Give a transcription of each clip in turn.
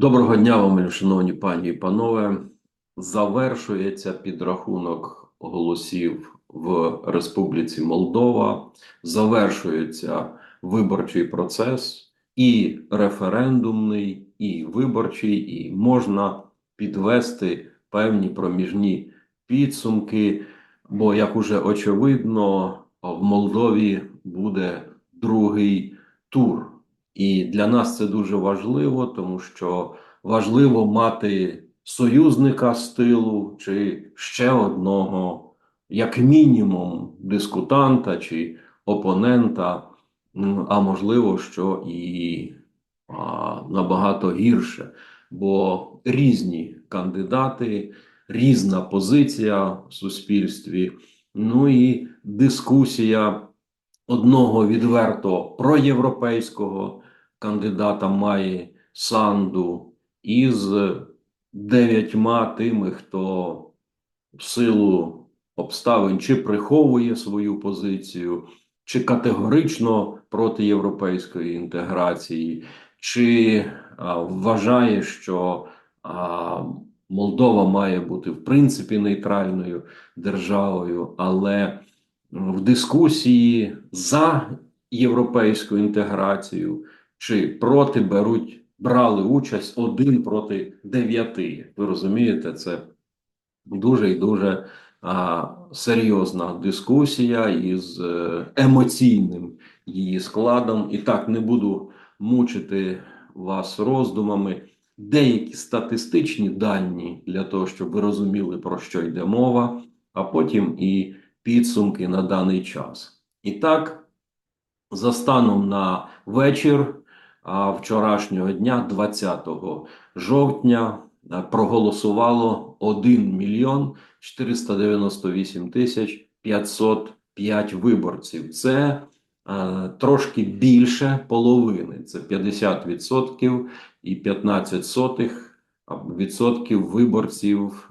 Доброго дня вам, шановні пані і панове. Завершується підрахунок голосів в Республіці Молдова. Завершується виборчий процес, і референдумний, і виборчий, і можна підвести певні проміжні підсумки. Бо, як уже очевидно, в Молдові буде другий тур. І для нас це дуже важливо, тому що важливо мати союзника з тилу чи ще одного, як мінімум, дискутанта чи опонента, а можливо, що і а, набагато гірше, бо різні кандидати, різна позиція в суспільстві, ну і дискусія одного відверто проєвропейського кандидата має Санду із дев'ятьма тими, хто в силу обставин чи приховує свою позицію, чи категорично проти європейської інтеграції, чи а, вважає, що а, Молдова має бути в принципі нейтральною державою, але в дискусії за європейську інтеграцію чи проти беруть брали участь один проти дев'яти. Ви розумієте, це дуже і дуже а, серйозна дискусія із е, емоційним її складом. І так не буду мучити вас роздумами. Деякі статистичні дані для того, щоб ви розуміли, про що йде мова, а потім і підсумки на даний час. І так, за станом на вечір вчорашнього дня, 20 жовтня, проголосувало 1 мільйон 498 тисяч 505 виборців. Це трошки більше половини. Це 50% і 15 сотих відсотків виборців,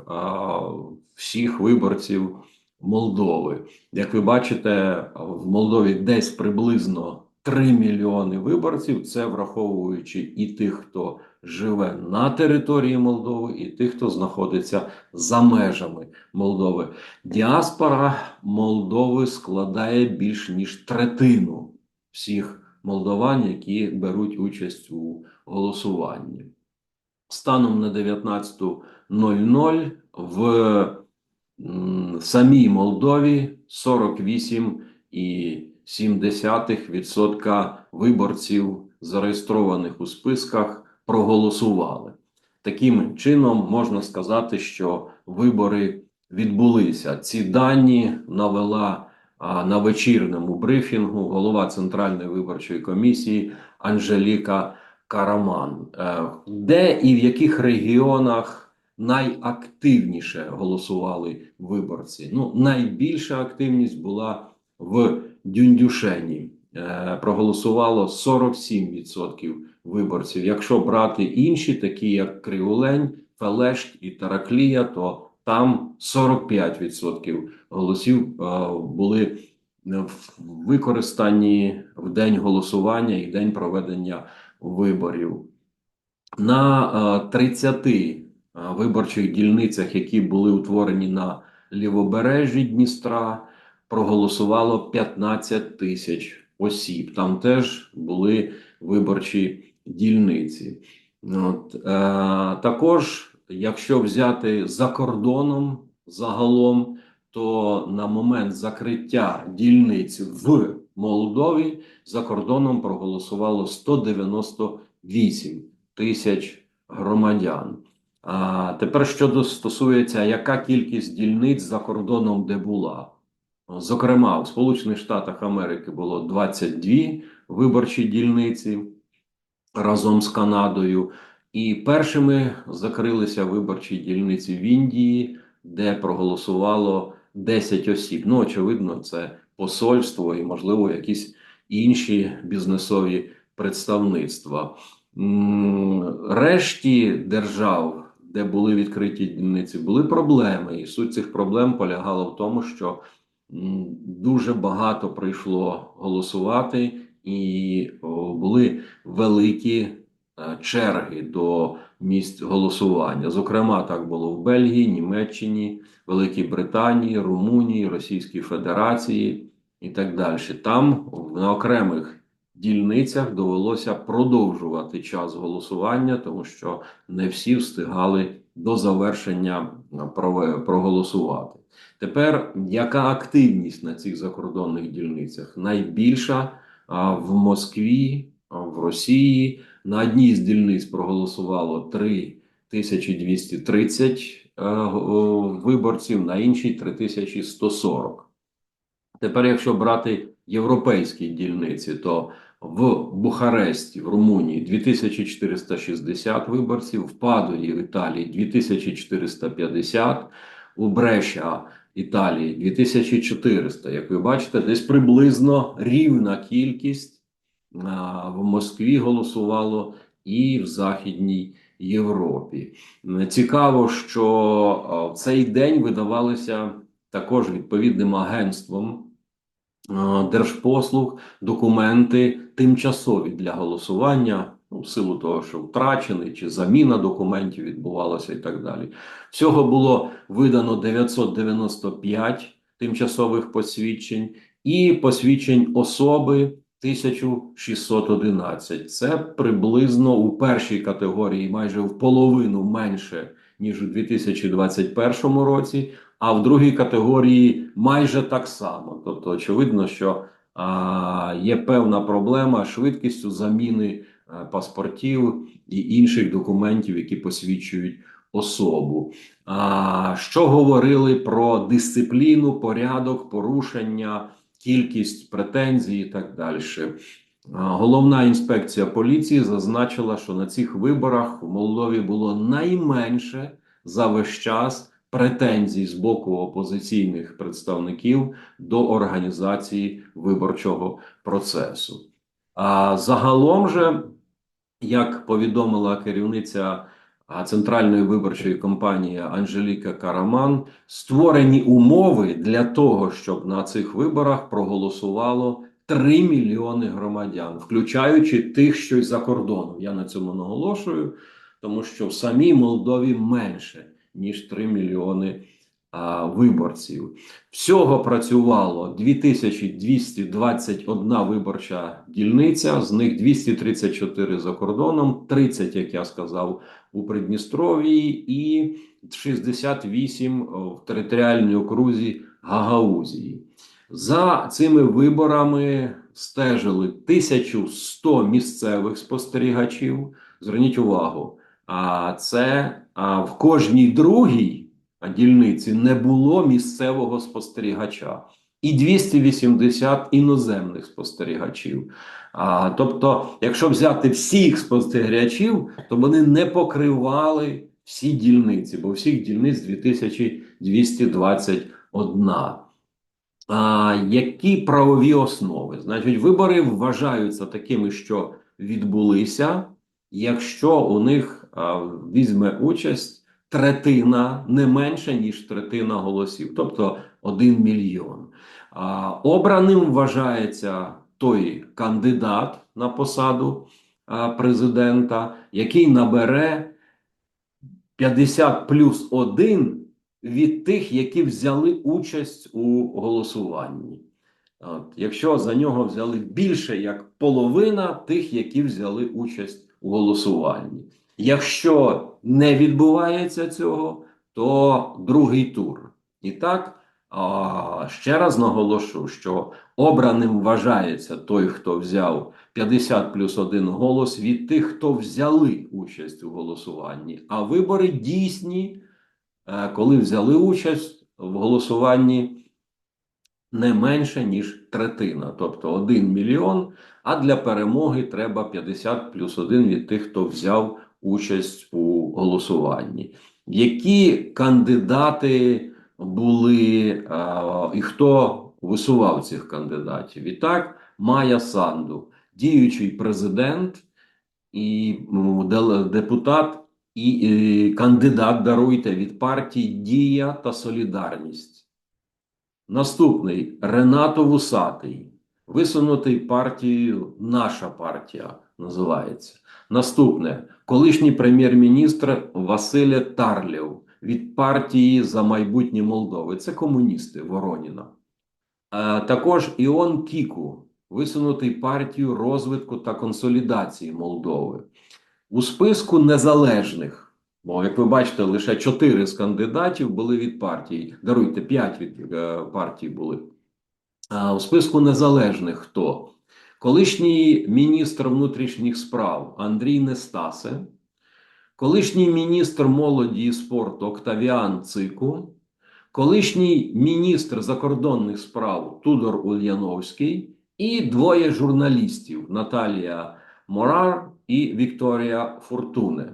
всіх виборців Молдови. Як ви бачите, в Молдові десь приблизно 3 мільйони виборців. Це враховуючи і тих, хто живе на території Молдови, і тих, хто знаходиться за межами Молдови. Діаспора Молдови складає більш ніж третину всіх молдован, які беруть участь у голосуванні. Станом на 19.00 в в самій Молдові 48,7% виборців, зареєстрованих у списках, проголосували. Таким чином, можна сказати, що вибори відбулися. Ці дані навела на вечірньому брифінгу голова Центральної виборчої комісії Анжеліка Караман. Е, де і в яких регіонах найактивніше голосували виборці. Ну, найбільша активність була в Дюндюшені. Е, проголосувало 47% виборців. Якщо брати інші, такі як Криволень, Фелешт і Тараклія, то там 45% голосів е, були використані в день голосування і день проведення виборів. На 30 е, виборчих дільницях, які були утворені на лівобережжі Дністра, проголосувало 15 тисяч осіб. Там теж були виборчі дільниці. От, е, Також, якщо взяти за кордоном загалом, то на момент закриття дільниць в Молдові за кордоном проголосувало 198 тисяч громадян. А тепер щодо стосується, яка кількість дільниць за кордоном де була? Зокрема, у Сполучених Штатах Америки було 22 виборчі дільниці разом з Канадою, і першими закрилися виборчі дільниці в Індії, де проголосувало 10 осіб. Ну, очевидно, це посольство і, можливо, якісь інші бізнесові представництва. Решті держав де були відкриті дільниці, були проблеми, і суть цих проблем полягала в тому, що дуже багато прийшло голосувати, і були великі е, черги до місць голосування. Зокрема, так було в Бельгії, Німеччині, Великій Британії, Румунії, Російській Федерації і так далі. Там на окремих дільницях довелося продовжувати час голосування, тому що не всі встигали до завершення проголосувати. Тепер яка активність на цих закордонних дільницях? Найбільша в Москві, в Росії. На одній з дільниць проголосувало 3230 е, о, виборців, на іншій 3140. Тепер, якщо брати європейські дільниці, то в Бухаресті, в Румунії 2460 виборців, в Падуї в Італії 2450, у Бреша Італії 2400. Як ви бачите, десь приблизно рівна кількість в Москві голосувало і в Західній Європі. Цікаво, що в цей день видавалися також відповідним агентством держпослуг документи тимчасові для голосування, ну, в силу того, що втрачений чи заміна документів відбувалася і так далі. Всього було видано 995 тимчасових посвідчень і посвідчень особи 1611. Це приблизно у першій категорії майже в половину менше, ніж у 2021 році, а в другій категорії майже так само. Тобто, очевидно, що а, є певна проблема швидкістю заміни е, паспортів і інших документів, які посвідчують особу. А, що говорили про дисципліну, порядок, порушення, кількість претензій і так далі. Головна інспекція поліції зазначила, що на цих виборах в Молдові було найменше за весь час претензій з боку опозиційних представників до організації виборчого процесу. А загалом же, як повідомила керівниця Центральної виборчої кампанії Анжеліка Караман, створені умови для того, щоб на цих виборах проголосувало 3 мільйони громадян, включаючи тих, що й за кордоном. Я на цьому наголошую, тому що в самій Молдові менше ніж 3 мільйони а, виборців. Всього працювало 2221 виборча дільниця, з них 234 за кордоном, 30, як я сказав, у Придністров'ї і 68 в територіальній окрузі Гагаузії. За цими виборами стежили 1100 місцевих спостерігачів. Зверніть увагу, а це а в кожній другій дільниці не було місцевого спостерігача і 280 іноземних спостерігачів. А, тобто, якщо взяти всіх спостерігачів, то вони не покривали всі дільниці, бо всіх дільниць 2221. А, які правові основи? Значить, вибори вважаються такими, що відбулися, якщо у них візьме участь третина, не менше, ніж третина голосів, тобто 1 мільйон. Обраним вважається той кандидат на посаду президента, який набере 50 плюс 1 від тих, які взяли участь у голосуванні. От, якщо за нього взяли більше як половина тих, які взяли участь у голосуванні. Якщо не відбувається цього, то другий тур. І так, ще раз наголошу, що обраним вважається той, хто взяв 50 плюс 1 голос від тих, хто взяли участь у голосуванні. А вибори дійсні, е, коли взяли участь в голосуванні не менше, ніж третина, тобто 1 мільйон. А для перемоги треба 50 плюс 1 від тих, хто взяв участь у голосуванні. Які кандидати були а, і хто висував цих кандидатів? І так, Майя Санду, діючий президент і депутат і, і кандидат, даруйте, від партії Дія та Солідарність. Наступний Ренато Вусатий, висунутий партією Наша партія називається. Наступне колишній прем'єр-міністр Василя Тарлєв від партії за майбутнє Молдови. Це комуністи Вороніна. Е, Також Іон Кіку, висунутий партією розвитку та консолідації Молдови. У списку незалежних, бо, як ви бачите, лише чотири з кандидатів були від партії. Даруйте, п'ять від е, партій були. У списку незалежних хто? Колишній міністр внутрішніх справ Андрій Нестасе, колишній міністр молоді і спорту Октавіан Цику, колишній міністр закордонних справ Тудор Ульяновський і двоє журналістів Наталія Морар і Вікторія Фортуне.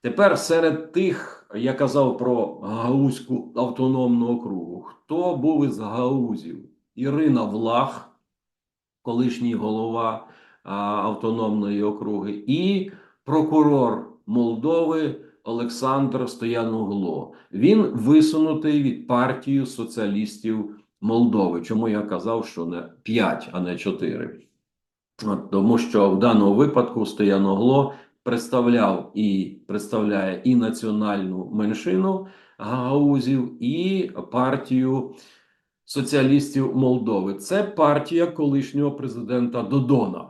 Тепер серед тих, я казав про Гаузьку автономну округу, хто був із Гаузів? Ірина Влах, колишній голова автономної округи, і прокурор Молдови Олександр Стояногло. Він висунутий від партії соціалістів Молдови. Чому я казав, що не 5, а не 4? Тому що в даному випадку Стояногло представляв і представляє і національну меншину гагаузів, і партію соціалістів Молдови. Це партія колишнього президента Додона.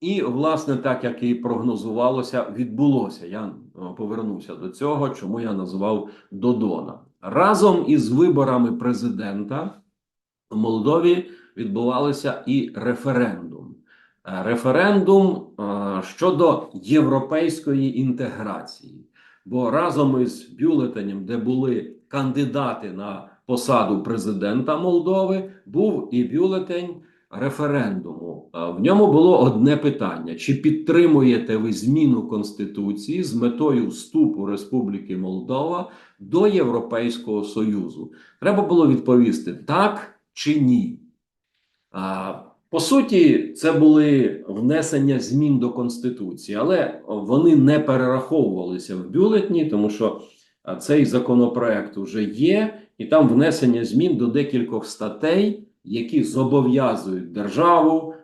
І, власне, так як і прогнозувалося, відбулося. Я е, повернуся до цього, чому я назвав Додона. Разом із виборами президента в Молдові відбувалося і референдум. Е, Референдум е, щодо європейської інтеграції. Бо разом із бюлетенем, де були кандидати на посаду президента Молдови, був і бюлетень референдуму. В ньому було одне питання: чи підтримуєте ви зміну конституції з метою вступу Республіки Молдова до Європейського Союзу? Треба було відповісти так чи ні. По суті, це були внесення змін до Конституції, але вони не перераховувалися в бюлетні, тому що цей законопроект вже є, і там внесення змін до декількох статей, які зобов'язують державу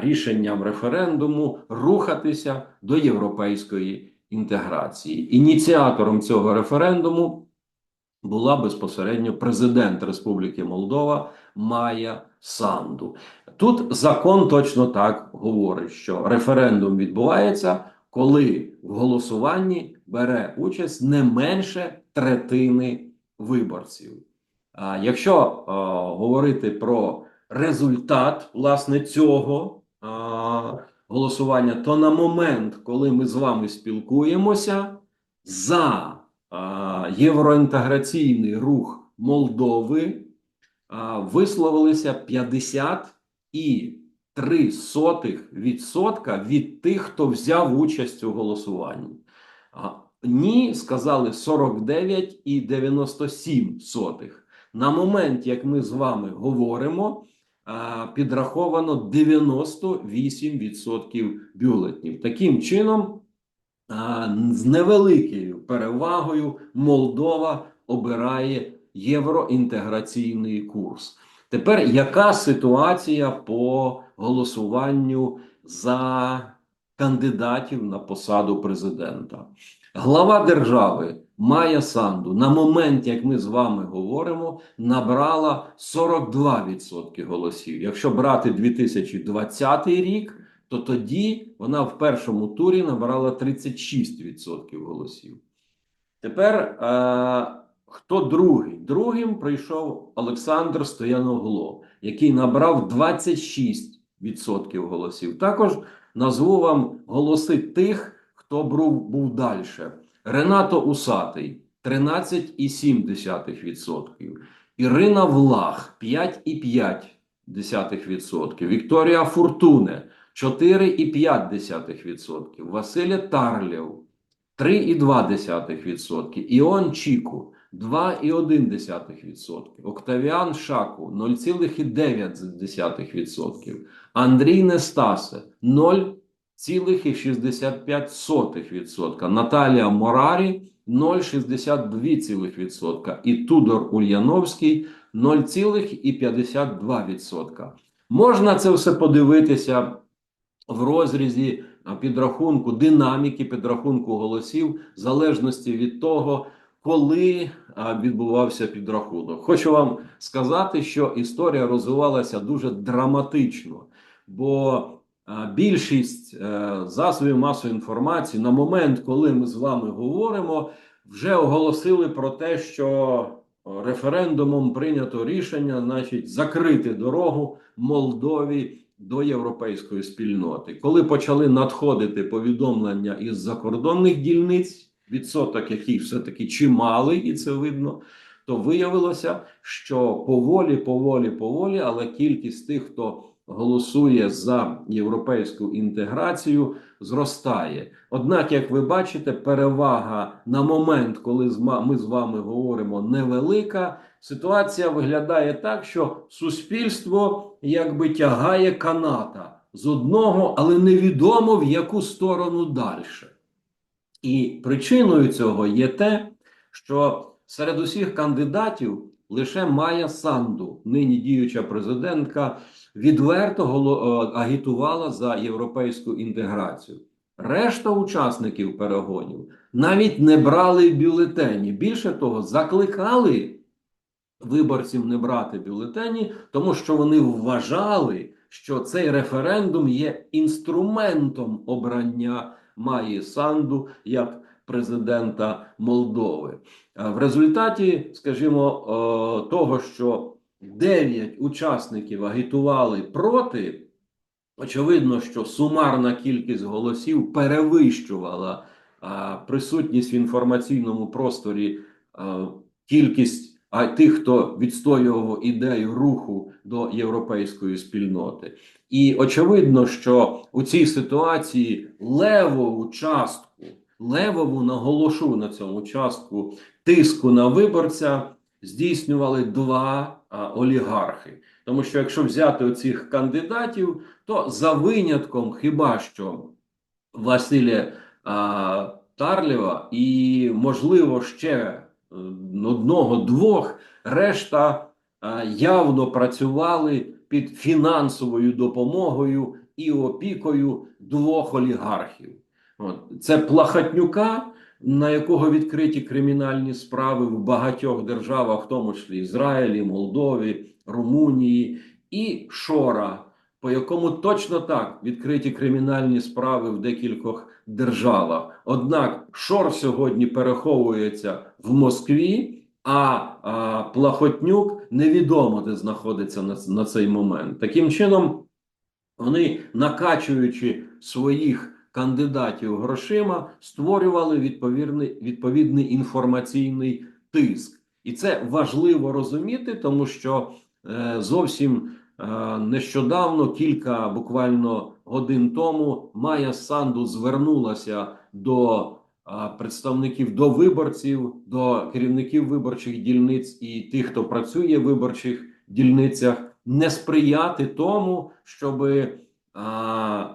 рішенням референдуму рухатися до європейської інтеграції. Ініціатором цього референдуму була безпосередньо президент Республіки Молдова Майя Санду. Тут закон точно так говорить, що референдум відбувається, коли в голосуванні бере участь не менше третини виборців. А якщо а, говорити про результат власне цього а, голосування, то на момент, коли ми з вами спілкуємося, за а, євроінтеграційний рух Молдови а, висловилися 50,3% від тих, хто взяв участь у голосуванні. Ні, сказали 49,97%. На момент, як ми з вами говоримо, підраховано 98% бюлетнів. Таким чином, з невеликою перевагою Молдова обирає євроінтеграційний курс. Тепер яка ситуація по голосуванню за кандидатів на посаду президента? Глава держави Майя Санду на момент, як ми з вами говоримо, набрала 42% голосів. Якщо брати 2020 рік, то тоді вона в першому турі набрала 36% голосів. Тепер е, хто другий? Другим прийшов Олександр Стояногло, який набрав 26% голосів. Також назву вам голоси тих, хто був, був далі. Ренато Усатий 13,7%. Ірина Влах 5,5%. Вікторія Фуртуне 4,5%. Василя Тарлєв 3,2%. Іон Чіку 2,1%. Октавіан Шаку 0,9%. Андрій Нестасе 0,65%. Наталія Морарі 0,62%. І Тудор Ульяновський 0,52%. Можна це все подивитися в розрізі підрахунку динаміки підрахунку голосів, в залежності від того, коли відбувався підрахунок. Хочу вам сказати, що історія розвивалася дуже драматично, бо більшість е, засобів масової інформації на момент, коли ми з вами говоримо, вже оголосили про те, що референдумом прийнято рішення, значить, закрити дорогу Молдові до європейської спільноти. Коли почали надходити повідомлення із закордонних дільниць, відсоток яких все-таки чималий, і це видно, то виявилося, що поволі, поволі, поволі, але кількість тих, хто голосує за європейську інтеграцію, зростає. Однак, як ви бачите, перевага на момент, коли ми з вами говоримо, невелика. Ситуація виглядає так, що суспільство якби тягає каната з одного, але невідомо в яку сторону далі. І причиною цього є те, що серед усіх кандидатів лише Майя Санду, нині діюча президентка, відверто агітувала за європейську інтеграцію. Решта учасників перегонів навіть не брали бюлетені. Більше того, закликали виборців не брати бюлетені, тому що вони вважали, що цей референдум є інструментом обрання Маї Санду як президента Молдови. В результаті, скажімо, того, що дев'ять учасників агітували проти. Очевидно, що сумарна кількість голосів перевищувала а, присутність в інформаційному просторі а, кількість а тих, хто відстоював ідею руху до європейської спільноти. І очевидно, що у цій ситуації левову частку, левову наголошу на цьому частку тиску на виборця здійснювали два а, олігархи. Тому що якщо взяти оцих кандидатів, то за винятком хіба що Василя а, Тарлєва і, можливо, ще одного-двох, решта а, явно працювали під фінансовою допомогою і опікою двох олігархів. От. Це Плахатнюка, на якого відкриті кримінальні справи в багатьох державах, в тому числі Ізраїлі, Молдові, Румунії, і Шора, по якому точно так відкриті кримінальні справи в декількох державах. Однак Шор сьогодні переховується в Москві. А, а Плахотнюк невідомо де знаходиться на, на цей момент. Таким чином, вони, накачуючи своїх кандидатів грошима, створювали відповідний, відповідний інформаційний тиск. І це важливо розуміти, тому що е, зовсім е, нещодавно, кілька буквально годин тому, Майя Санду звернулася до представників до виборців, до керівників виборчих дільниць і тих, хто працює в виборчих дільницях, не сприяти тому, щоб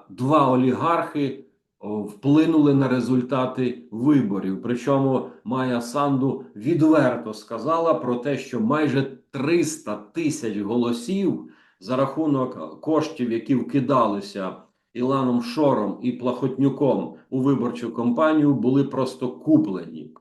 два олігархи вплинули на результати виборів. Причому Майя Санду відверто сказала про те, що майже 300 тисяч голосів за рахунок коштів, які вкидалися Іланом Шором і Плахотнюком у виборчу кампанію були просто куплені.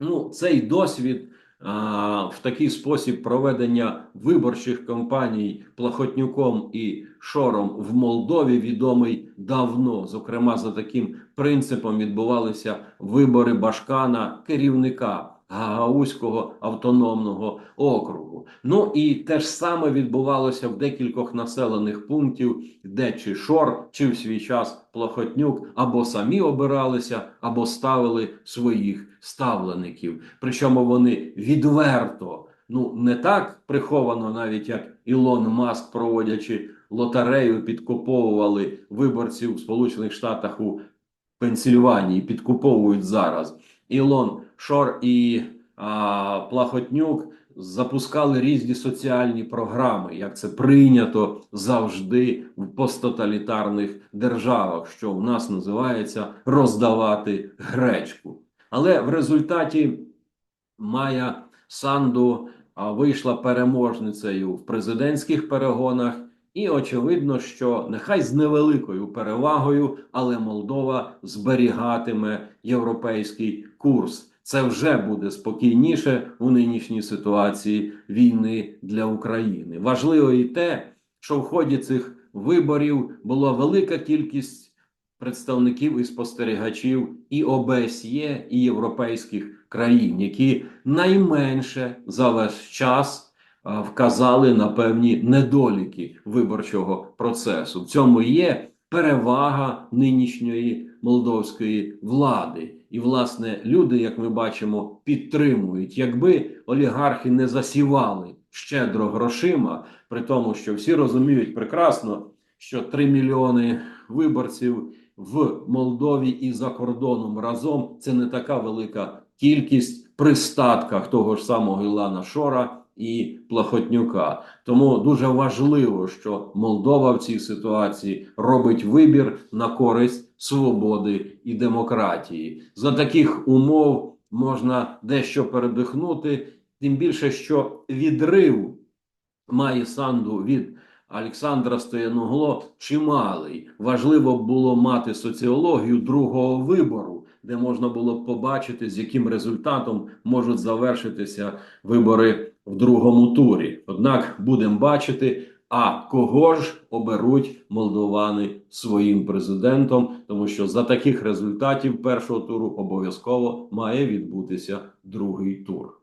Ну, цей досвід в такий спосіб проведення виборчих кампаній Плахотнюком і Шором в Молдові відомий давно. Зокрема, за таким принципом відбувалися вибори Башкана керівника. Гагаузького автономного округу. Ну і те ж саме відбувалося в декількох населених пунктів, де чи Шор, чи в свій час Плохотнюк або самі обиралися, або ставили своїх ставлеників. Причому вони відверто, ну не так приховано, навіть як Ілон Маск, проводячи лотерею, підкуповували виборців в Сполучених Штатах у Пенсільванії, підкуповують зараз. Ілон Шор і а, Плахотнюк запускали різні соціальні програми, як це прийнято завжди в посттоталітарних державах, що в нас називається роздавати гречку. Але в результаті Майя Санду вийшла переможницею в президентських перегонах І очевидно, що нехай з невеликою перевагою, але Молдова зберігатиме європейський курс. Це вже буде спокійніше у нинішній ситуації війни для України. Важливо і те, що в ході цих виборів була велика кількість представників і спостерігачів і ОБСЄ, і європейських країн, які найменше за весь час вказали на певні недоліки виборчого процесу. В цьому є перевага нинішньої молдовської влади. І, власне, люди, як ми бачимо, підтримують, якби олігархи не засівали щедро грошима, при тому, що всі розуміють прекрасно, що 3 мільйони виборців в Молдові і за кордоном разом це не така велика кількість при статках того ж самого Ілана Шора і Плахотнюка. Тому дуже важливо, що Молдова в цій ситуації робить вибір на користь свободи і демократії. За таких умов можна дещо передихнути, тим більше, що відрив має санду від Олександра Стояногло чималий. Важливо було мати соціологію другого вибору, де можна було побачити, з яким результатом можуть завершитися вибори в другому турі. Однак будемо бачити, а кого ж оберуть молдовани своїм президентом, тому що за таких результатів першого туру обов'язково має відбутися другий тур.